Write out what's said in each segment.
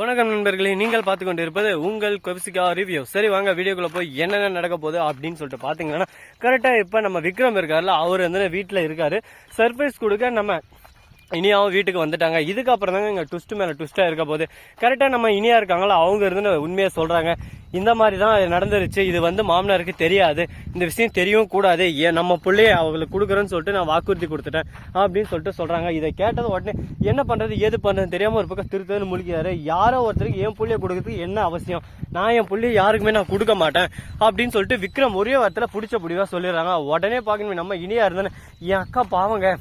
வணக்கம் நண்பர்களே நீங்கள் பார்த்து கொண்டு இருப்பது உங்கள் கொபிசிகா ரிவ்யூ சரி வாங்க வீடியோக்குள்ள போய் என்னென்ன நடக்க போகுது அப்படின்னு சொல்லிட்டு பார்த்தீங்கன்னா கரெக்டாக இப்போ நம்ம விக்ரம் இருக்காருல்ல அவர் வந்து வீட்டில் இருக்காரு. சர்ப்ரைஸ் கொடுக்க நம்ம இனியாவும் வீட்டுக்கு வந்துட்டாங்க. இதுக்கப்புறம் தாங்க இங்கே ட்விஸ்ட் மேலே ட்விஸ்ட்டாக இருக்க போது கரெக்டாக நம்ம இனியா இருக்காங்களோ? அவங்க இருந்து உண்மையாக சொல்கிறாங்க இந்த மாதிரி தான் நடந்துருச்சு. இது வந்து மாமனாருக்கு தெரியாது. இந்த விஷயம் தெரியவும் கூடாது. ஏன் நம்ம பிள்ளைய அவங்களுக்கு கொடுக்குறேன்னு சொல்லிட்டு நான் வாக்குறுதி கொடுத்துட்டேன் அப்படின்னு சொல்லிட்டு சொல்கிறாங்க இதை கேட்டது உடனே என்ன பண்ணுறது ஏது பண்ணுறது தெரியாமல் ஒரு பக்கம் திருத்தன்னு முழிக்கிறாரு. யாரோ ஒருத்தருக்கு என் பிள்ளைய கொடுக்கறதுக்கு என்ன அவசியம்? நான் என் பிள்ளைய யாருக்குமே நான் கொடுக்க மாட்டேன். அப்படின்னு சொல்லிட்டு விக்ரம் ஒரே வாரத்தில் பிடிச்ச பிடிவா சொல்லிடுறாங்க. உடனே பார்க்கணும் நம்ம இனியா இருந்தேன்னு. என் அக்கா பாவங்க.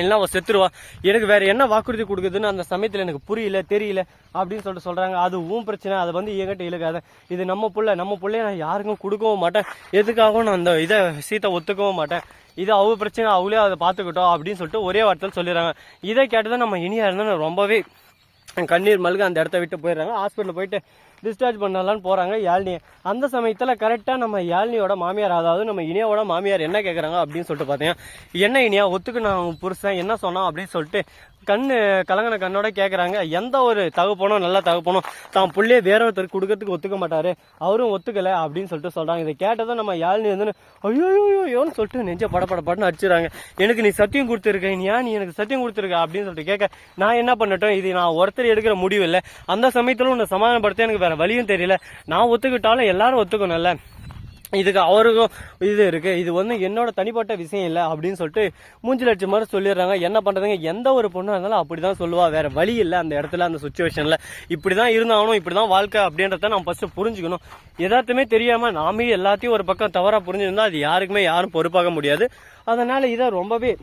எல்லாம் அவள் செத்துருவா. எனக்கு வேற என்ன வாக்குறுதி கொடுக்குதுன்னு அந்த சமயத்தில் எனக்கு புரியல தெரியல அப்படின்னு சொல்லிட்டு சொல்கிறாங்க அது உன் பிரச்சனை அதை வந்து என்கிட்ட இழுக்காத. இது நம்ம புள்ள நம்ம புள்ளைய நான் யாருக்கும் கொடுக்கவும் மாட்டேன். எதுக்காகவும் நான் அந்த இதை சீத்தை ஒத்துக்கவும் மாட்டேன். இது அவ பிரச்சனை அவளே அதை பார்த்துக்கிட்டோம் அப்படின்னு சொல்லிட்டு ஒரே வார்த்தையில் சொல்லிடுறாங்க. இதை கேட்டு தான் நம்ம இனியா இருந்தா ரொம்பவே கண்ணீர் மல்க அந்த இடத்த விட்டு போயிடுறாங்க. ஹாஸ்பிட்டல் போயிட்டு டிஸ்சார்ஜ் பண்ணலான்னு போறாங்க யாழ்னியை. அந்த சமயத்தில் கரெக்டாக நம்ம யாழ்னியோட மாமியார் அதாவது நம்ம இனியாவோட மாமியார் என்ன கேட்குறாங்க அப்படின்னு சொல்லிட்டு பார்த்தீங்கன்னா என்ன இனியா ஒத்துக்கு நான் புருஷன் என்ன சொன்னான் அப்படின்னு சொல்லிட்டு கண்ணு கலங்கின கண்ணோட கேட்குறாங்க எந்த ஒரு தகுப்பனும் நல்ல தகுப்பனும் தான் புள்ளைய வேற ஒருத்தர் கொடுக்கறதுக்கு ஒத்துக்க மாட்டாரு. அவரும் ஒத்துக்கலை அப்படின்னு சொல்லிட்டு சொல்றாங்க. இதை கேட்டதும் நம்ம யாழ்னி வந்து ஐயோ ஐயோன்னு சொல்லிட்டு நெஞ்ச பட படன்னு அடிச்சுறாங்க எனக்கு நீ சத்தியம் கொடுத்துருக்க நீ ஏன் நீ எனக்கு சத்தியம் கொடுத்துருக்க? அப்படின்னு சொல்லிட்டு கேட்க நான் என்ன பண்ணட்டும்? இது நான் ஒருத்தர் எடுக்கிற முடிவு இல்லை. அந்த சமயத்தில் உன்னை சமாதானப்படுத்த எனக்கு வேற வழியும் தெரியல. நான் ஒத்துக்கிட்டாலும் எல்லாரும் ஒத்துக்கணும்ல. இதுக்கு அவருக்கும் இது இருக்கு. இது வந்து என்னோட தனிப்பட்ட விஷயம் இல்லை அப்படின்னு சொல்லிட்டு மூஞ்சில் அடிச்ச மாதிரி சொல்லிடுறாங்க. என்ன பண்றதுங்க? எந்த ஒரு பொண்ணாக இருந்தாலும் அப்படிதான் சொல்லுவா. வேற வழி இல்லை அந்த இடத்துல அந்த சுச்சுவேஷன்ல இப்படிதான் இருந்தாகணும் இப்படிதான் வாழ்க்கை அப்படின்றத நம்ம ஃபர்ஸ்ட் புரிஞ்சுக்கணும். எதார்த்தமே தெரியாம நாமே எல்லாத்தையும் ஒரு பக்கம் தவறா புரிஞ்சிருந்தா அது யாருக்குமே யாரும் பொறுப்பாக முடியாது. அதனால இதை ரொம்பவே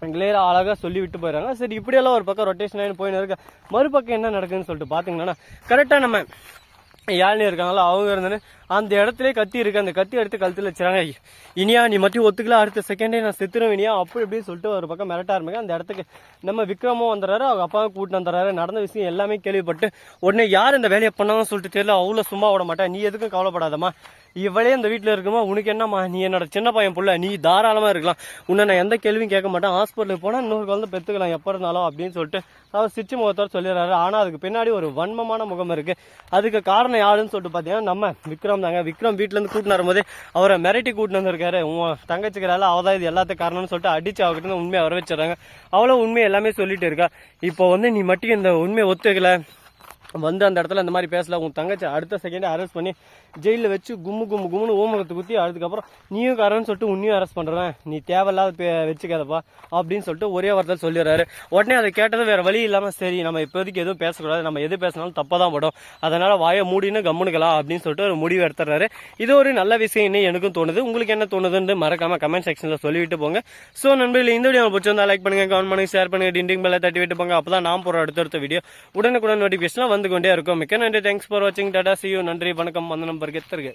கிளியராக அழகாக சொல்லி விட்டு போயிடுறாங்க. சரி இப்படியெல்லாம் ஒரு பக்கம் ரொட்டேஷன் ஆகி போயின்னு இருக்க. மறுபக்கம் என்ன நடக்குதுன்னு சொல்லிட்டு பார்த்தீங்கன்னா கரெக்டாக நம்ம யாழ்னி இருக்காங்களோ அவங்க இருந்தேன்னு அந்த இடத்துல கத்தி இருக்கு. அந்த கத்தி எடுத்து கழுத்துல வச்சுறாங்க. இனியா நீ மட்டும் ஒத்துக்கல. அடுத்த செகண்டே நான் செத்துருவேன் இனியா. அப்படி இப்படின்னு சொல்லிட்டு ஒரு பக்கம் மிரட்ட ஆரம்பிக்க அந்த இடத்துக்கு நம்ம விக்ரமும் வந்துடுறாரு. அவங்க அப்பாவும் கூட்டிட்டு வந்துடுறாரு. நடந்த விஷயம் எல்லாமே கேள்விப்பட்டு உடனே யார் இந்த வேலையை பண்ணாலும் சொல்லிட்டு தெரியல. அவ்வளோ சும்மா விட மாட்டேன் நீ எதுக்கும் கவலைப்படாதம்மா. இவளே இந்த வீட்டில் இருக்குமா? உனக்கு என்னம்மா? நீ என்னோட சின்ன பையன் புள்ள. நீ தாராளமாக இருக்கலாம். உன்னை நான் எந்த கேள்வியும் கேட்க மாட்டேன். ஹாஸ்பிட்டலுக்கு போனால் இன்னொரு குழந்தை பெற்றுக்கலாம் எப்போ இருந்தாலும் அப்படின்னு சொல்லிட்டு அவர் சிச்சு முகத்தோட சொல்லிடுறாரு. ஆனால் அதுக்கு பின்னாடி ஒரு வன்மமான முகம் இருக்குது அதுக்கு காரணம் யாருன்னு சொல்லிட்டு பார்த்தீங்கன்னா நம்ம விக்ரம் தாங்க விக்ரம் வீட்டிலேருந்து கூட்டின்னு வரும்போது அவரை மிரட்டி கூட்டின்னு வந்திருக்காரு. உன் தங்கச்சிக்கிறால அவள் தான் இது எல்லாத்த காரணம்னு சொல்லிட்டு அடிச்சு அவகிட்ட உண்மையை வர வச்சிடறாங்க அவ்வளோ உண்மையை எல்லாமே சொல்லிட்டு இருக்கா. இப்போ வந்து நீ மட்டும் இந்த உண்மையை ஒத்துக்கல. வந்து அந்த இடத்துல இந்த மாதிரி பேசல. உன் தங்கச்சி அடுத்த செகண்டே அரெஸ்ட் பண்ணி ஜெயிலில் வச்சு கும்மு கும்மு கும்முன்னு ஓமகத்தை குத்தி அதுக்கப்புறம் நீயும் காரன்னு சொல்லிட்டு உன்னையும் அரெஸ்ட் பண்ணுறேன் நீ தேவையில்லாத பே வச்சுக்காதப்பா. அப்படின்னு சொல்லிட்டு ஒரே வார்த்தையில் சொல்லிடுறாரு. உடனே அதை கேட்டது வேற வழி இல்லாமல் சரி நம்ம இப்போதைக்கு எதுவும் பேசக்கூடாது. நம்ம எது பேசினாலும் தப்பாக தான் படும். அதனால வாயை மூடின்னு கம்முனுக்கலாம் அப்படின்னு சொல்லிட்டு ஒரு முடிவு எடுத்துறாரு இது ஒரு நல்ல விஷயம் எனக்கும் தோணுது. உங்களுக்கு என்ன தோணுதுன்னு மறக்காம கமெண்ட் செக்ஷனில் சொல்லிவிட்டு போங்க. ஸோ நண்பர்கள் இந்த வீடியோ பிடிச்சிருந்தா லைக் பண்ணுங்க கமெண்ட் பண்ணுங்க ஷேர் பண்ணுங்க டிண்டிங் பெல்ல தட்டி விட்டு போங்க. அப்பதான் நான் போகிற அடுத்தடுத்த வீடியோ உடனுக்குடன் நோட்டிஃபிகேஷன் வந்து கொண்டே இருக்கும். மிக்க நன்றி. தேங்க்ஸ் ஃபார் வாட்சிங் டாடா சியூ நன்றி வணக்கம். வந்தனம். ನಂಬರ್ಗೆ